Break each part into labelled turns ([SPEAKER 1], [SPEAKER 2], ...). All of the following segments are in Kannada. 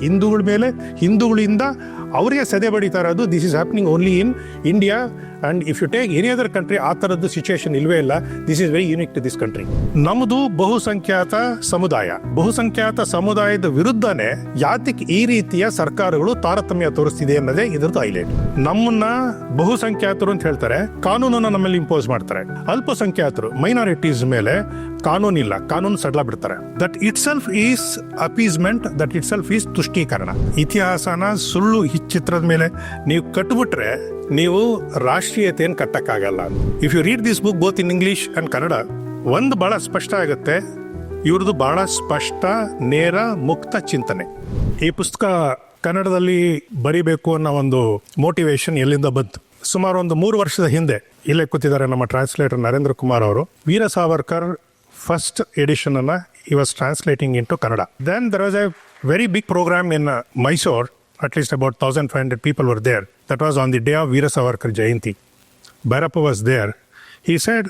[SPEAKER 1] ಹಿಂದೂಗಳ ಮೇಲೆ, ಹಿಂದೂಗಳಿಂದ ಅವರಿಗೆ ಸದೆ ಬಡಿತಾ ಇರೋದು. This is happening only in India and if you take any other country ಆ ಥರದ್ದು ಸಿಚುವೇಶನ್ ಇಲ್ವೇ ಇಲ್ಲ. This is very unique to this country ನಮ್ಮದು ಬಹುಸಂಖ್ಯಾತ ಸಮುದಾಯ. ಬಹುಸಂಖ್ಯಾತ ಸಮುದಾಯದ ವಿರುದ್ಧನೇ ಯಾತಿಕ್ ಈ ರೀತಿಯ ಸರ್ಕಾರಗಳು ತಾರತಮ್ಯ ತೋರಿಸ್ತಿದೆ ಅನ್ನೋದೇ ಇದರದ್ದು ಹೈಲೈಟ್. ನಮ್ಮನ್ನ ಬಹುಸಂಖ್ಯಾತರು ಅಂತ ಹೇಳ್ತಾರೆ. ಕಾನೂನನ್ನ ನಮ್ಮಲ್ಲಿ ಇಂಪೋಸ್ ಮಾಡ್ತಾರೆ. ಅಲ್ಪಸಂಖ್ಯಾತರು ಮೈನಾರಿಟೀಸ್ ಮೇಲೆ ಕಾನೂನಿಲ್ಲ, ಕಾನೂನು ಸಡ್ಲ ಬಿಡ್ತಾರೆ that itself is appeasement that itself is ತುಷ್ಟೀಕರಣ. ಇತಿಹಾಸನ ಸುಳ್ಳು ಚಿತ್ರದ ಮೇಲೆ ನೀವು ಕಟ್ಬಿಟ್ರೆ ನೀವು ರಾಷ್ಟ್ರೀಯತೆಯನ್ನು ಕಟ್ಟಕ್ಕಾಗಲ್ಲ. If you read this book both in English and Kannada ಒಂದು ಬಹಳ ಸ್ಪಷ್ಟ ಆಗುತ್ತೆ. ಇವ್ರದ್ದು ಬಹಳ ಸ್ಪಷ್ಟ, ನೇರ, ಮುಕ್ತ ಚಿಂತನೆ. ಈ ಪುಸ್ತಕ ಕನ್ನಡದಲ್ಲಿ ಬರಿಬೇಕು ಅನ್ನೋ ಒಂದು ಮೋಟಿವೇಶನ್ ಎಲ್ಲಿಂದ ಬಂತು? ಸುಮಾರು ಒಂದು ಮೂರು ವರ್ಷದ ಹಿಂದೆ, ಇಲ್ಲೇ ಕೂತಿದ್ದಾರೆ ನಮ್ಮ ಟ್ರಾನ್ಸ್ಲೇಟರ್ ನರೇಂದ್ರ ಕುಮಾರ್ ಅವರು ವೀರ ಸಾವರ್ಕರ್ ಫಸ್ಟ್ ಎಡಿಷನ್ ಅನ್ನ ಈ was translating into Kannada then there was a very big programme in Mysore at least about thousand five hundred people were there that was on the day of Veera Savarkar Jayanti Bhyrappa was there ಈ ಸೈಡ್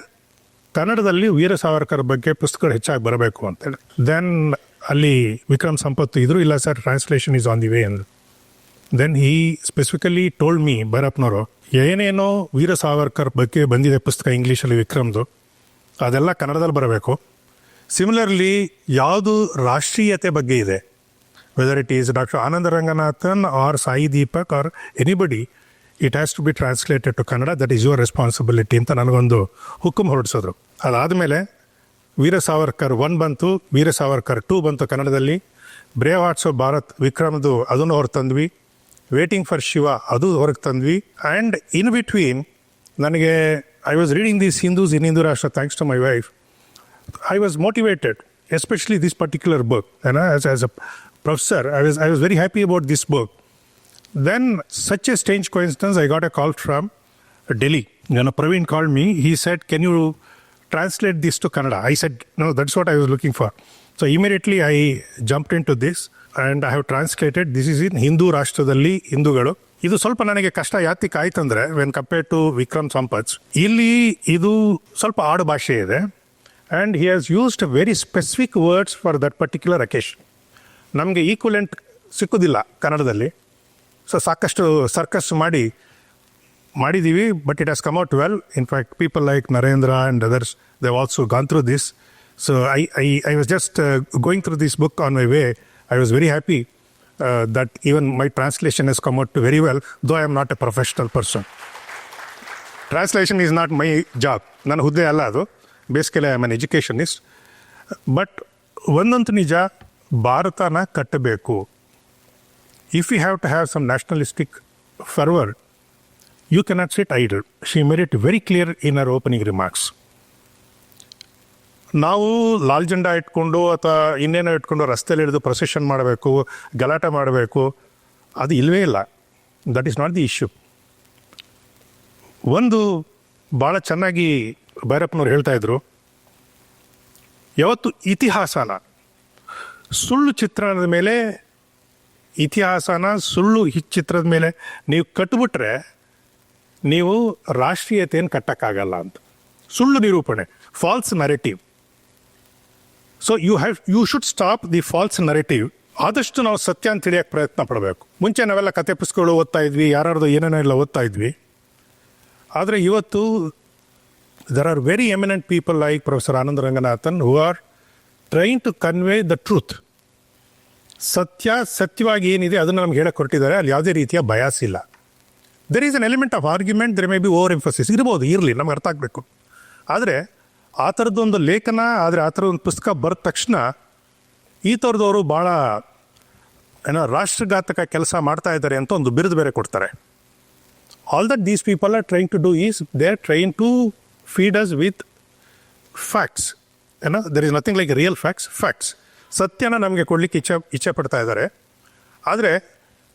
[SPEAKER 1] ಕನ್ನಡದಲ್ಲಿ ವೀರ ಸಾವರ್ಕರ್ ಬಗ್ಗೆ ಪುಸ್ತಕಗಳು ಹೆಚ್ಚಾಗಿ ಬರಬೇಕು ಅಂತೇಳಿ ದೆನ್ ಅಲ್ಲಿ ವಿಕ್ರಮ್ ಸಂಪತ್ತು ಇದ್ರು, ಇಲ್ಲ sir translation is on the way ಅಂದ್ರು. Then he specifically told me ಭೈರಪ್ಪನವರು ಏನೇನೋ ವೀರ ಸಾವರ್ಕರ್ ಬಗ್ಗೆ ಬಂದಿದೆ ಪುಸ್ತಕ ಇಂಗ್ಲೀಷಲ್ಲಿ ವಿಕ್ರಮ್ದು ಅದೆಲ್ಲ ಕನ್ನಡದಲ್ಲಿ ಬರಬೇಕು. ಸಿಮಿಲರ್ಲಿ ಯಾವುದು ರಾಷ್ಟ್ರೀಯತೆ ಬಗ್ಗೆ ಇದೆ? Whether it is doctor Ananda Ranganathan or Sai Deepak or anybody it has to be translated to Kannada that is your responsibility ಅಂತ ನನಗೊಂದು ಹುಕುಂ ಹೊರಡಿಸಿದ್ರು. ಅದಾದಮೇಲೆ ವೀರ ಸಾವರ್ಕರ್ ಒನ್ ಬಂತು ವೀರ ಸಾವರ್ಕರ್ ಟೂ ಬಂತು ಕನ್ನಡದಲ್ಲಿ. ಬ್ರೇವ್ ಆರ್ಟ್ಸ್ ಆಫ್ ಭಾರತ್ ವಿಕ್ರಮ್ದು ಅದನ್ನು ಹೊರಗೆ ತಂದ್ವಿ. ವೇಟಿಂಗ್ ಫಾರ್ ಶಿವ ಅದು ಹೊರಗೆ ತಂದ್ವಿ. ಆ್ಯಂಡ್ ಇನ್ ಬಿಟ್ವೀನ್ ನನಗೆ I was reading these Hindus in Hindu Rashtra thanks to my wife. I was motivated, especially this particular book. And as, as a professor, I was, I was very happy about this book. Then, such a strange coincidence, I got a call from Delhi. You know, Praveen called me. He said, Can you translate this to Kannada? I said, No, that's what I was looking for. So, immediately I jumped into this and I have translated. This is in Hindu Rashtradalli, Hindugalu. ಇದು ಸ್ವಲ್ಪ ನನಗೆ ಕಷ್ಟ ಯಾತಿಕ್ ಆಯ್ತಂದ್ರೆ when compare to Vikram Sampath ಇಲ್ಲಿ ಇದು ಸ್ವಲ್ಪ ಆಡು ಭಾಷೆ ಇದೆ and he has used very specific words for that particular occasion ನಮಗೆ ಈಕ್ವಲೆಂಟ್ ಸಿಕ್ಕುದಿಲ್ಲ ಕನ್ನಡದಲ್ಲಿ. ಸೊ ಸಾಕಷ್ಟು ಸರ್ಕಸ್ ಮಾಡಿ ಮಾಡಿದ್ದೀವಿ but it has come out well in fact people like Narendra and others they also gone through this so I I I was just going through this book on my way I was very happy that even my translation has come out very well, though I am not a professional person. Translation is not my job. ನನ್ನ ಹುದ್ದೆ ಅಲ್ಲ ಅದು. Basically I am an educationist but ಒಂದಂತೂ ನಿಜ ಭಾರತನ ಕಟ್ಟಬೇಕು. If you have to have some nationalistic fervour you cannot sit idle she made very clear in our opening remarks ನಾವು ಲಾಲ್ ಜೆಂಡಾ ಇಟ್ಕೊಂಡು ಅಥವಾ ಇನ್ನೇನೋ ಇಟ್ಕೊಂಡು ರಸ್ತೆಯಲ್ಲಿ ಹಿಡಿದು ಪ್ರೊಸೆಷನ್ ಮಾಡಬೇಕು, ಗಲಾಟೆ ಮಾಡಬೇಕು, ಅದು ಇಲ್ಲವೇ ಇಲ್ಲ. That is not the issue ಒಂದು ಭಾಳ ಚೆನ್ನಾಗಿ ಭೈರಪ್ಪನವ್ರು ಹೇಳ್ತಾ ಇದ್ರು, ಯಾವತ್ತು ಇತಿಹಾಸನ, ಸುಳ್ಳು ಚಿತ್ರಣದ ಮೇಲೆ, ಇತಿಹಾಸನ, ಸುಳ್ಳು ಚಿತ್ರದ ಮೇಲೆ ನೀವು ಕಟ್ಬಿಟ್ರೆ ನೀವು ರಾಷ್ಟ್ರೀಯತೆಯನ್ನು ಕಟ್ಟಕ್ಕಾಗಲ್ಲ ಅಂತ. ಸುಳ್ಳು ನಿರೂಪಣೆ false narrative so you have you should stop the false narrative ಆದಷ್ಟು ನಾವು ಸತ್ಯ ಅಂತ ತಿಳಿಯಕ್ಕೆ ಪ್ರಯತ್ನ ಪಡಬೇಕು. ಮುಂಚೆ ನಾವೆಲ್ಲ ಕತೆ ಪುಸ್ತಕಗಳು ಓದ್ತಾ ಇದ್ವಿ ಯಾರ್ಯಾರ್ದು ಏನೇನೋ ಎಲ್ಲ ಓದ್ತಾ ಇದ್ವಿ. ಆದರೆ ಇವತ್ತು there are very eminent people like professor Ananda Ranganathan who are trying to convey the truth ಸತ್ಯ, ಸತ್ಯವಾಗಿ ಏನಿದೆ ಅದನ್ನು ನಮ್ಗೆ ಹೇಳಕ್ಕೆ ಕೊಟ್ಟಿದ್ದಾರೆ ಅಲ್ಲಿ ಯಾವುದೇ ರೀತಿಯ ಬಯಾಸ್ ಇಲ್ಲ. There is an element of argument there may be over emphasis ಇರ್ಬೋದು, ಇರಲಿ, ನಮ್ಗೆ ಅರ್ಥ ಆಗಬೇಕು. ಆದರೆ ಆ ಥರದ್ದೊಂದು ಲೇಖನ, ಆದರೆ ಆ ಥರದ ಒಂದು ಪುಸ್ತಕ ಬರೆದ ತಕ್ಷಣ ಈ ಥರದವರು ಭಾಳ, ಏನೋ ರಾಷ್ಟ್ರಘಾತಕ ಕೆಲಸ ಮಾಡ್ತಾ ಇದ್ದಾರೆ ಅಂತ ಒಂದು ಬಿರುದು ಬೇರೆ ಕೊಡ್ತಾರೆ. All that these people are trying to do is they are to to feed us with facts ಏನೋ, there is nothing like real facts facts ಸತ್ಯನ ನಮಗೆ ಕೊಡ್ಲಿಕ್ಕೆ ಇಚ್ಛೆ ಇಚ್ಛೆ ಪಡ್ತಾ ಇದ್ದಾರೆ. ಆದರೆ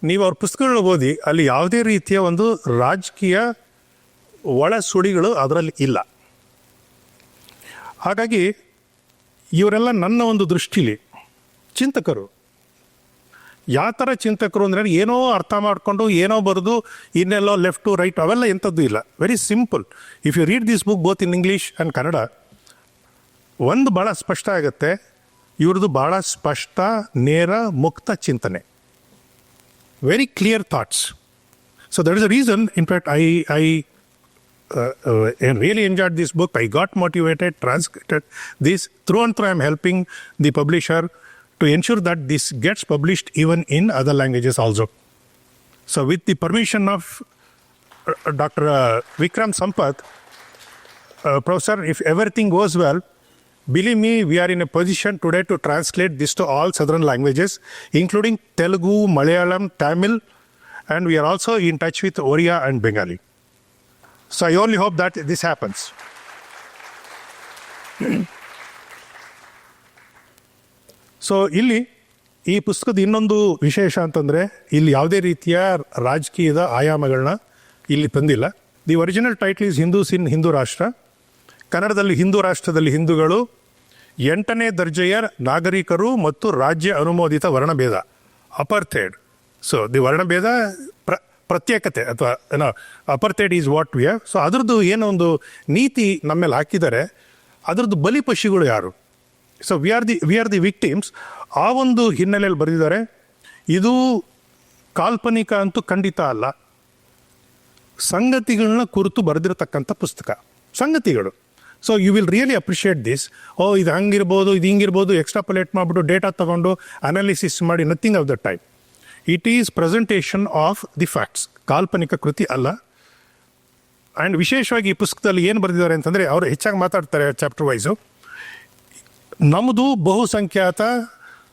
[SPEAKER 1] ನೀವು ಅವ್ರ ಪುಸ್ತಕಗಳನ್ನ ಓದಿ, ಅಲ್ಲಿ ಯಾವುದೇ ರೀತಿಯ ಒಂದು ರಾಜಕೀಯ ಒಳ ಸುಡಿಗಳು ಅದರಲ್ಲಿ ಇಲ್ಲ. ಹಾಗಾಗಿ ಇವರೆಲ್ಲ ನನ್ನ ಒಂದು ದೃಷ್ಟಿಲಿ ಚಿಂತಕರು. ಯಾವ ಥರ ಚಿಂತಕರು ಅಂದರೆ ಏನೋ ಅರ್ಥ ಮಾಡಿಕೊಂಡು ಏನೋ ಬರೆದು ಇನ್ನೆಲ್ಲೋ ಲೆಫ್ಟು ರೈಟ್ ಅವೆಲ್ಲ ಎಂಥದ್ದು ಇಲ್ಲ. Very simple if you read this book both in English and Kannada ಒಂದು ಭಾಳ ಸ್ಪಷ್ಟ ಆಗುತ್ತೆ. ಇವ್ರದ್ದು ಭಾಳ ಸ್ಪಷ್ಟ, ನೇರ, ಮುಕ್ತ ಚಿಂತನೆ. Very clear thoughts so that is a reason in fact I I uh, uh, and really enjoyed this book. I got motivated, transcribed this through and through. I'm helping the publisher to ensure that this gets published even in other languages also. So, with the permission of uh, Dr. Uh, Vikram Sampath, uh, Professor, if everything goes well, believe me, we are in a position today to translate this to all southern languages, including Telugu, Malayalam, Tamil, and we are also in touch with Oriya and Bengali. So I only hope that this happens. So ಇಲ್ಲಿ ಈ ಪುಸ್ತಕದ ಇನ್ನೊಂದು ವಿಶೇಷ ಅಂತಂದರೆ ಇಲ್ಲಿ ಯಾವುದೇ ರೀತಿಯ ರಾಜಕೀಯದ ಆಯಾಮಗಳನ್ನ ಇಲ್ಲಿ ತಂದಿಲ್ಲ. The original title is Hindus in Hindu Rashtra ಕನ್ನಡದಲ್ಲಿ ಹಿಂದೂ ರಾಷ್ಟ್ರದಲ್ಲಿ ಹಿಂದೂಗಳು ಎಂಟನೇ ದರ್ಜೆಯ ನಾಗರಿಕರು ಮತ್ತು ರಾಜ್ಯ ಅನುಮೋದಿತ ವರ್ಣಭೇದ, ಅಪರ್ಥೇಡ್. ಸೊ ದಿ ವರ್ಣಭೇದ ಪ್ರತ್ಯೇಕತೆ ಅಥವಾ ಏನೋ apartheid is what we have so ಅದ್ರದ್ದು ಏನೋ ಒಂದು ನೀತಿ ನಮ್ಮ ಮೇಲೆ ಹಾಕಿದ್ದಾರೆ. ಅದ್ರದ್ದು ಬಲಿಪಶುಗಳು ಯಾರು? So we are the we are the victims ಆ ಒಂದು ಹಿನ್ನೆಲೆಯಲ್ಲಿ ಬರೆದಿದ್ದಾರೆ, ಇದು ಕಾಲ್ಪನಿಕ ಅಂತೂ ಖಂಡಿತ ಅಲ್ಲ. ಸಂಗತಿಗಳನ್ನ ಕುರಿತು ಬರೆದಿರತಕ್ಕಂಥ ಪುಸ್ತಕ. ಸಂಗತಿಗಳು. So you will really appreciate this ಓ ಇದು ಹಂಗಿರ್ಬೋದು, ಇದು ಹಿಂಗಿರ್ಬೋದು ಎಕ್ಸ್ಟ್ರಾಪುಲೇಟ್ ಮಾಡಿಬಿಟ್ಟು ಡೇಟಾ ತೊಗೊಂಡು ಅನಾಲಿಸಿಸ್ ಮಾಡಿ nothing of the time it is presentation of the facts ಕಾಲ್ಪನಿಕ ಕೃತಿ ಅಲ್ಲ. ಆ್ಯಂಡ್ ವಿಶೇಷವಾಗಿ ಈ ಪುಸ್ತಕದಲ್ಲಿ ಏನು ಬರೆದಿದ್ದಾರೆ ಅಂತಂದರೆ ಅವರು ಹೆಚ್ಚಾಗಿ ಮಾತಾಡ್ತಾರೆ ಚಾಪ್ಟರ್ ವೈಸು ನಮ್ಮದು ಬಹುಸಂಖ್ಯಾತ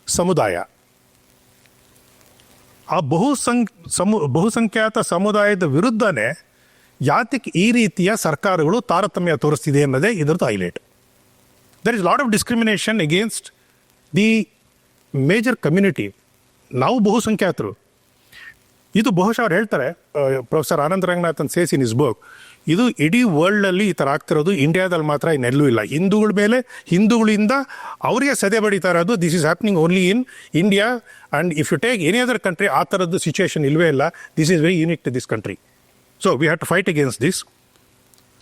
[SPEAKER 1] ಸಮುದಾಯ. ಆ ಬಹುಸಂ, ಸಮು, ಬಹುಸಂಖ್ಯಾತ ಸಮುದಾಯದ ವಿರುದ್ಧನೇ ಯಾತಕ್ಕೆ ಈ ರೀತಿಯ ಸರ್ಕಾರಗಳು ತಾರತಮ್ಯ ತೋರಿಸ್ತಿದೆ ಅನ್ನೋದೇ ಇದರದ್ದು highlight. There is lot of discrimination against the major community ನಾವು ಬಹುಸಂಖ್ಯಾತರು. ಇದು ಬಹುಶಃ ಅವ್ರು ಹೇಳ್ತಾರೆ professor Anand Ranganathan says in his book, ಇದು ಇಡೀ ವರ್ಲ್ಡಲ್ಲಿ ಈ ಥರ ಆಗ್ತಿರೋದು, ಇಂಡಿಯಾದಲ್ಲಿ ಮಾತ್ರ ಇನ್ನೆಲ್ಲೂ ಇಲ್ಲ. ಹಿಂದೂಗಳ ಮೇಲೆ, ಹಿಂದೂಗಳಿಂದ ಅವರಿಗೆ ಸದೆ ಬಡಿತಾ ಇರೋದು this is happening only in India and if you take any other country ಆ ಥರದ್ದು ಸಿಚುವೇಶನ್ ಇಲ್ಲವೇ ಇಲ್ಲ this is very unique to this country so we have to fight against this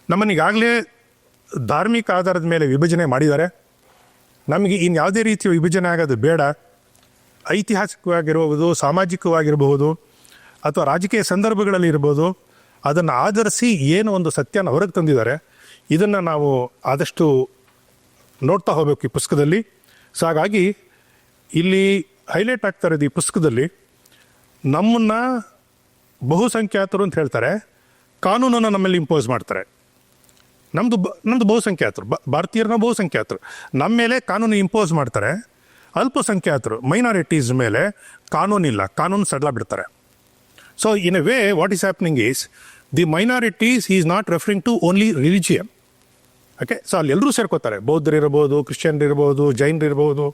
[SPEAKER 1] ನಮ್ಮನಿಗಾಗಲೇ ಧಾರ್ಮಿಕ ಆಧಾರದ ಮೇಲೆ ವಿಭಜನೆ ಮಾಡಿದ್ದಾರೆ. ನಮಗೆ ಇನ್ನು ಯಾವುದೇ ರೀತಿಯ ವಿಭಜನೆ ಆಗೋದು ಬೇಡ. ಐತಿಹಾಸಿಕವಾಗಿರಬಹುದು ಸಾಮಾಜಿಕವಾಗಿರಬಹುದು ಅಥವಾ ರಾಜಕೀಯ ಸಂದರ್ಭಗಳಲ್ಲಿ ಇರ್ಬೋದು ಅದನ್ನು ಆಧರಿಸಿ ಏನು ಒಂದು ಸತ್ಯನ ಹೊರಗೆ ತಂದಿದ್ದಾರೆ, ಇದನ್ನು ನಾವು ಆದಷ್ಟು ನೋಡ್ತಾ ಹೋಗಬೇಕು ಈ ಪುಸ್ತಕದಲ್ಲಿ. ಸೊ ಹಾಗಾಗಿ ಇಲ್ಲಿ ಹೈಲೈಟ್ ಆಗ್ತಾ ಇರೋದು ಈ ಪುಸ್ತಕದಲ್ಲಿ ನಮ್ಮನ್ನು ಬಹುಸಂಖ್ಯಾತರು ಅಂತ ಹೇಳ್ತಾರೆ, ಕಾನೂನನ್ನು ನಮ್ಮಲ್ಲಿ ಇಂಪೋಸ್ ಮಾಡ್ತಾರೆ. ನಮ್ಮದು ಬ ನಮ್ಮದು ಬಹುಸಂಖ್ಯಾತರು ಭಾರತೀಯರನ್ನ ಬಹುಸಂಖ್ಯಾತರು. ನಮ್ಮ ಮೇಲೆ ಕಾನೂನು ಇಂಪೋಸ್ ಮಾಡ್ತಾರೆ. ಅಲ್ಪಸಂಖ್ಯಾತರು ಮೈನಾರಿಟೀಸ್ ಮೇಲೆ ಕಾನೂನಿಲ್ಲ ಕಾನೂನು ಸಡಲ ಬಿಡ್ತಾರೆ. So in a way what is happening is the minorities is not referring to only religion okay so ಅಲ್ಲಿ ಎಲ್ಲರೂ ಸೇರ್ಕೋತಾರೆ. ಬೌದ್ಧರಿರ್ಬೋದು ಇರ್ಬೋದು, ಕ್ರಿಶ್ಚಿಯನ್ರು ಇರ್ಬೋದು, ಜೈನರು ಇರ್ಬೋದು,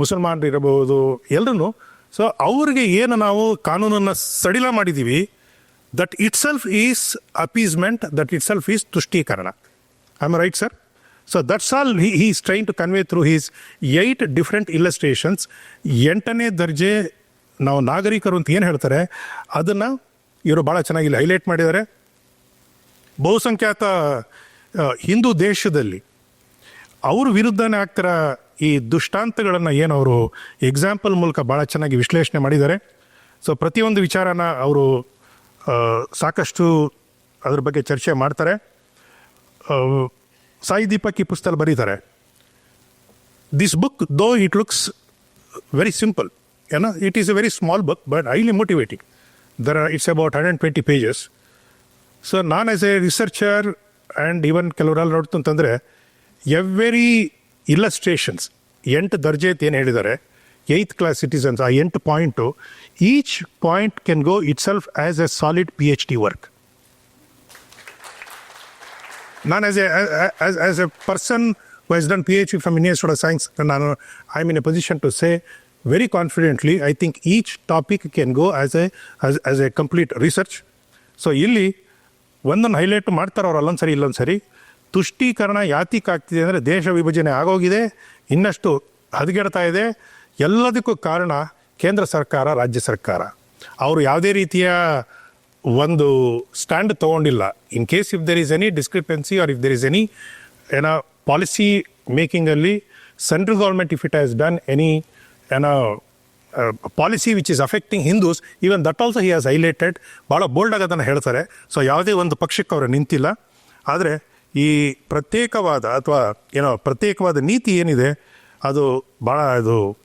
[SPEAKER 1] ಮುಸಲ್ಮಾನರು ಇರಬಹುದು ಎಲ್ಲರೂ ಸೊ ಅವ್ರಿಗೆ ಏನು ನಾವು ಕಾನೂನನ್ನು ಸಡಿಲ ಮಾಡಿದ್ದೀವಿ that itself is appeasement that itself is ತುಷ್ಟೀಕರಣ. I am right sir so that's all he is trying to convey through his eight different illustrations ಎಂಟನೇ ದರ್ಜೆ ನಾವು ನಾಗರಿಕರು ಅಂತ ಏನು ಹೇಳ್ತಾರೆ? ಅದನ್ನು ಇವರು ಭಾಳ ಚೆನ್ನಾಗಿ ಹೈಲೈಟ್ ಮಾಡಿದ್ದಾರೆ. ಬಹುಸಂಖ್ಯಾತ ಹಿಂದೂ ದೇಶದಲ್ಲಿ ಅವ್ರ ವಿರುದ್ಧನೇ ಆಗ್ತಿರೋ ಈ ದುಷ್ಟಾಂತಗಳನ್ನು ಏನು ಅವರು ಎಕ್ಸಾಂಪಲ್ ಮೂಲಕ ಭಾಳ ಚೆನ್ನಾಗಿ ವಿಶ್ಲೇಷಣೆ ಮಾಡಿದ್ದಾರೆ. ಸೊ ಪ್ರತಿಯೊಂದು ವಿಚಾರನ ಅವರು ಸಾಕಷ್ಟು ಅದ್ರ ಬಗ್ಗೆ ಚರ್ಚೆ ಮಾಡ್ತಾರೆ. ಸಾಯಿ ದೀಪಕ್ ಈ ಪುಸ್ತಕ ಬರೀತಾರೆ. This book though it looks very simple ಏನೋ it is a very small book but highly motivating there it's about hundred twenty pages so ನಾನು as a researcher and even ಕೆಲವರಲ್ಲಿ ನೋಡ್ತು ಅಂತಂದರೆ ಎವ್ರಿ ಇಲ್ಲಸ್ಟ್ರೇಷನ್ಸ್ ಎಂಟು ದರ್ಜೆ ಏನು ಹೇಳಿದ್ದಾರೆ ಏಯ್ತ್ ಕ್ಲಾಸ್ ಸಿಟಿಸನ್ಸ್ ಆ ಎಂಟು point each point can go itself as a solid P H D work ನಾನು as a as a person who has done P H D from institute of science ನಾನು I in a position to say very confidently I think each topic can go as a as a complete research so ಇಲ್ಲಿ ಒಂದೊಂದು ಹೈಲೈಟ್ ಮಾಡ್ತಾರೆ ಅವ್ರು ಅಲ್ಲೊಂದು ಸರಿ, ಇಲ್ಲೊಂದು ಸರಿ. ತುಷ್ಟೀಕರಣ ಯಾತಿಕ್ ಆಗ್ತಿದೆ ಅಂದರೆ ದೇಶ ವಿಭಜನೆ ಆಗೋಗಿದೆ, ಇನ್ನಷ್ಟು ಹದಗೆಡ್ತಾ ಇದೆ. ಎಲ್ಲದಕ್ಕೂ ಕಾರಣ ಕೇಂದ್ರ ಸರ್ಕಾರ, ರಾಜ್ಯ ಸರ್ಕಾರ. ಅವರು ಯಾವುದೇ ರೀತಿಯ ಒಂದು stand ತೊಗೊಂಡಿಲ್ಲ. In case if there is any discrepancy or if there is any ಏನೋ policy ಮೇಕಿಂಗಲ್ಲಿ central government if it has done any ಏನೋ policy which is affecting Hindus even that also he has highlighted ಭಾಳ ಬೋಲ್ಡಾಗಿ ಅದನ್ನು ಹೇಳ್ತಾರೆ. ಸೊ ಯಾವುದೇ ಒಂದು ಪಕ್ಷಕ್ಕೆ ಅವರು ನಿಂತಿಲ್ಲ. ಆದರೆ, ಈ ಪ್ರತ್ಯೇಕವಾದ ಅಥವಾ, ಏನೋ, ಪ್ರತ್ಯೇಕವಾದ ನೀತಿ ಏನಿದೆ, ಅದು ಭಾಳ ಅದು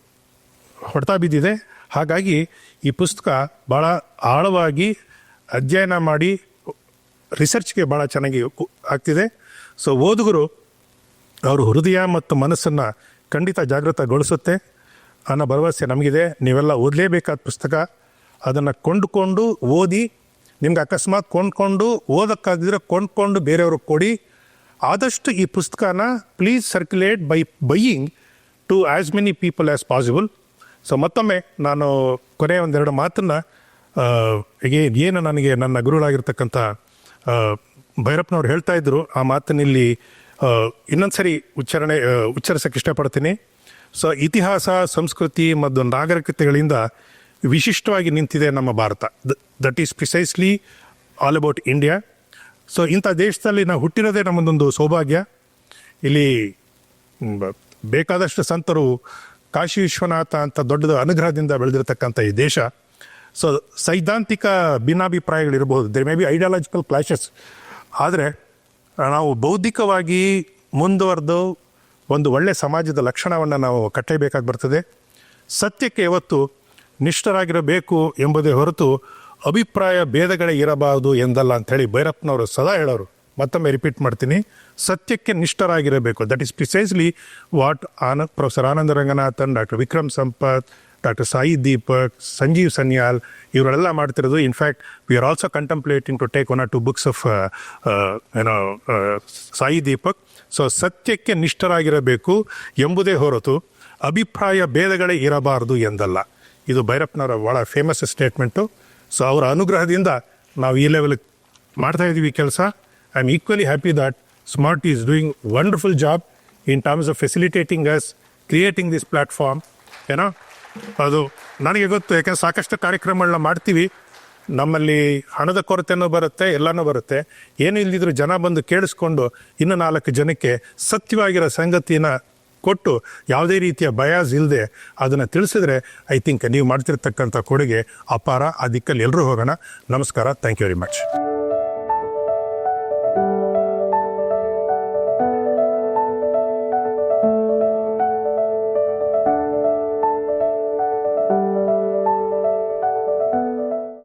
[SPEAKER 1] ಹೊಡೆತ ಬಿದ್ದಿದೆ. ಹಾಗಾಗಿ ಈ ಪುಸ್ತಕ ಭಾಳ ಆಳವಾಗಿ ಅಧ್ಯಯನ ಮಾಡಿ ರಿಸರ್ಚ್ಗೆ ಭಾಳ ಚೆನ್ನಾಗಿ ಆಗ್ತಿದೆ. ಸೊ ಓದುಗರು ಅವ್ರ ಹೃದಯ ಮತ್ತು ಮನಸ್ಸನ್ನು ಖಂಡಿತ ಜಾಗೃತಗೊಳಿಸುತ್ತೆ. ಅನ್ನೋ ಭರವಸೆ ನಮಗಿದೆ. ನೀವೆಲ್ಲ ಓದಲೇಬೇಕಾದ ಪುಸ್ತಕ. ಅದನ್ನು ಕೊಂಡುಕೊಂಡು ಓದಿ, ನಿಮ್ಗೆ ಅಕಸ್ಮಾತ್ ಕೊಂಡ್ಕೊಂಡು ಓದೋಕ್ಕಾಗಿದ್ರೆ ಕೊಂಡ್ಕೊಂಡು ಬೇರೆಯವ್ರಿಗೆ ಕೊಡಿ. ಆದಷ್ಟು ಈ ಪುಸ್ತಕನ please circulate by buying to as many people as possible so ಮತ್ತೊಮ್ಮೆ ನಾನು ಕೊನೆಯ ಒಂದೆರಡು ಮಾತನ್ನು ಏನು ನನಗೆ ನನ್ನ ಗುರುಗಳಾಗಿರ್ತಕ್ಕಂಥ ಭೈರಪ್ಪನವ್ರು ಹೇಳ್ತಾ ಇದ್ದರು ಆ ಮಾತಿನಲ್ಲಿ ಇನ್ನೊಂದು ಸರಿ ಉಚ್ಚಾರಣೆ ಉಚ್ಚರಿಸೋಕ್ಕೆ ಇಷ್ಟಪಡ್ತೀನಿ. ಸೊ, ಇತಿಹಾಸ, ಸಂಸ್ಕೃತಿ ಮತ್ತು ನಾಗರಿಕತೆಗಳಿಂದ ವಿಶಿಷ್ಟವಾಗಿ ನಿಂತಿದೆ ನಮ್ಮ Bharat. That is precisely all about India so ಇಂಥ ದೇಶದಲ್ಲಿ ನಾವು ಹುಟ್ಟಿರೋದೇ ನಮ್ಮದೊಂದು ಸೌಭಾಗ್ಯ. ಇಲ್ಲಿ ಬೇಕಾದಷ್ಟು ಸಂತರು ಕಾಶಿ ವಿಶ್ವನಾಥ ಅಂತ ದೊಡ್ಡದ ಅನುಗ್ರಹದಿಂದ ಬೆಳೆದಿರತಕ್ಕಂಥ ಈ ದೇಶ. ಸೊ ಸೈದ್ಧಾಂತಿಕ ಭಿನ್ನಾಭಿಪ್ರಾಯಗಳಿರ್ಬೋದು there may be ideological clashes ಆದರೆ, ನಾವು ಬೌದ್ಧಿಕವಾಗಿ ಮುಂದುವರೆದು ಒಂದು ಒಳ್ಳೆಯ ಸಮಾಜದ ಲಕ್ಷಣವನ್ನು ನಾವು ಕಟ್ಟಲೇಬೇಕಾಗಿ ಬರ್ತದೆ. ಸತ್ಯಕ್ಕೆ ಯಾವತ್ತು ನಿಷ್ಠರಾಗಿರಬೇಕು ಎಂಬುದೇ ಹೊರತು ಅಭಿಪ್ರಾಯ ಭೇದಗಳೇ ಇರಬಾರದು ಎಂದಲ್ಲ ಅಂಥೇಳಿ ಭೈರಪ್ಪನವರು ಸದಾ ಹೇಳೋರು. ಮತ್ತೊಮ್ಮೆ ರಿಪೀಟ್ ಮಾಡ್ತೀನಿ. ಸತ್ಯಕ್ಕೆ ನಿಷ್ಠರಾಗಿರಬೇಕು. ದಟ್ ಈಸ್ ಪ್ರಿಸೈಸ್ಲಿ ವಾಟ್ ಆನ professor Anand Ranganathan doctor Vikram Sampath doctor Sai Deepak, Sanjeev Sanyal ಇವರೆಲ್ಲ ಮಾಡ್ತಿರೋದು. In fact we are also contemplating to take one or two books of ಏನೋ ಸಾಯಿ ದೀಪಕ್. ಸೊ ಸತ್ಯಕ್ಕೆ ನಿಷ್ಠರಾಗಿರಬೇಕು ಎಂಬುದೇ ಹೊರತು ಅಭಿಪ್ರಾಯ ಭೇದಗಳೇ ಇರಬಾರದು ಎಂದಲ್ಲ. ಇದು ಭೈರಪ್ಪನವರ ಭಾಳ ಫೇಮಸ್ ಸ್ಟೇಟ್ಮೆಂಟು ಸೊ ಅವರ ಅನುಗ್ರಹದಿಂದ ನಾವು ಈ ಲೆವೆಲ್ಗೆ ಮಾಡ್ತಾ ಇದ್ದೀವಿ ಕೆಲಸ. I am equally happy that smart is doing wonderful job in terms of facilitating us creating this platform ಏನೋ ಅದು ನನಗೆ ಗೊತ್ತು, ಯಾಕೆಂದ್ರೆ ಸಾಕಷ್ಟು ಕಾರ್ಯಕ್ರಮಗಳನ್ನ ಮಾಡ್ತೀವಿ. ನಮ್ಮಲ್ಲಿ ಹಣದ ಕೊರತೆನೂ ಬರುತ್ತೆ, ಎಲ್ಲನೂ ಬರುತ್ತೆ. ಏನು ಇಲ್ಲದಿದ್ರು ಜನ ಬಂದು ಕೇಳಿಸ್ಕೊಂಡು ಇನ್ನು ನಾಲ್ಕು ಜನಕ್ಕೆ ಸತ್ಯವಾಗಿರೋ ಸಂಗತಿನ ಕೊಟ್ಟು ಯಾವುದೇ ರೀತಿಯ ಬಯಾಸ್ ಇಲ್ಲದೆ ಅದನ್ನು ತಿಳಿಸಿದ್ರೆ ಐ ಥಿಂಕ್ ನೀವು ಮಾಡ್ತಿರ್ತಕ್ಕಂಥ ಕೊಡುಗೆ ಅಪಾರ. ಆ ದಿಕ್ಕಲ್ಲಿ ಎಲ್ಲರೂ ಹೋಗೋಣ. ನಮಸ್ಕಾರ. Thank you very much.